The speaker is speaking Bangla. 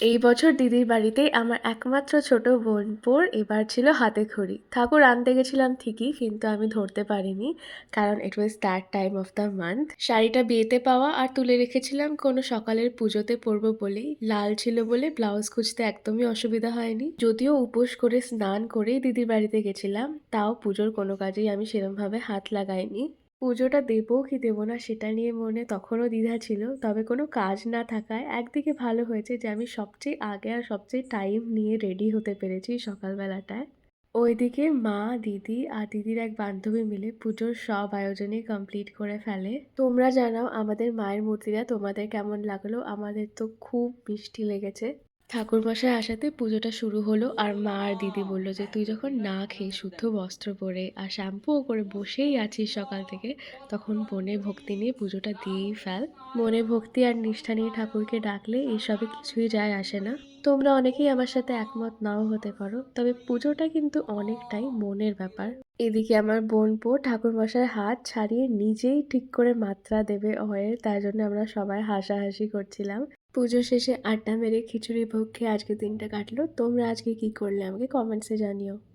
এই বছর দিদির বাড়িতেই আমার একমাত্র ছোট বোনপোর এবার ছিল হাতে খড়ি। ঠাকুর আনতে গেছিলাম ঠিকই, কিন্তু আমি ধরতে পারিনি, কারণ it was that time of the month শাড়িটা বিয়েতে পাওয়া আর তুলে রেখেছিলাম কোনো সকালের পুজোতে পরবো বলেই। লাল ছিল বলে ব্লাউজ খুঁজতে একদমই অসুবিধা হয়নি। যদিও উপোস করে স্নান করেই দিদির বাড়িতে গেছিলাম, তাও পুজোর কোনো কাজেই আমি সেরমভাবে হাত লাগাইনি। পুজোটা দেবো কি দেবো না সেটা নিয়ে মনে তখনও দ্বিধা ছিল। তবে কোনো কাজ না থাকায় একদিকে ভালো হয়েছে যে আমি সবচেয়ে আগে আর সবচেয়ে টাইম নিয়ে রেডি হতে পেরেছি সকালবেলাটায়। ওইদিকে মা, দিদি আর দিদির এক বান্ধবী মিলে পুজোর সব আয়োজনই কমপ্লিট করে ফেলে। তোমরা জানাও আমাদের মায়ের মূর্তিটা তোমাদের কেমন লাগল? আমাদের তো খুব মিষ্টি লেগেছে। ঠাকুরমশাই আসাতে পুজোটা শুরু হলো আর মা আর দিদি বলল যে, তুই যখন না খেয়ে শুদ্ধ বস্ত্র পরে আর শ্যাম্পুও করে বসেই আছিস সকাল থেকে, তখন মনে ভক্তি নিয়ে পুজোটা দিয়েই ফেল। মনে ভক্তি আর নিষ্ঠা নিয়ে ঠাকুরকে ডাকলে এইসবে কিছুই যায় আসে না। তোমরা অনেকেই আমার সাথে একমত নাও হতে পারো, তবে পুজোটা কিন্তু অনেকটাই মনের ব্যাপার। এদিকে আমার বোনপো ঠাকুরমশাইয়ের হাত ছাড়িয়ে নিজেই ঠিক করে মাত্রা দেবে অয়ের তাই জন্য আমরা সবাই হাসাহাসি করছিলাম। পুজো শেষে আড্ডা মেরে খিচুড়ি ভোগ খেয়ে আজকে দিনটা কাটলো। তোমরা আজকে কি করলে আমাকে কমেন্টসে জানিও।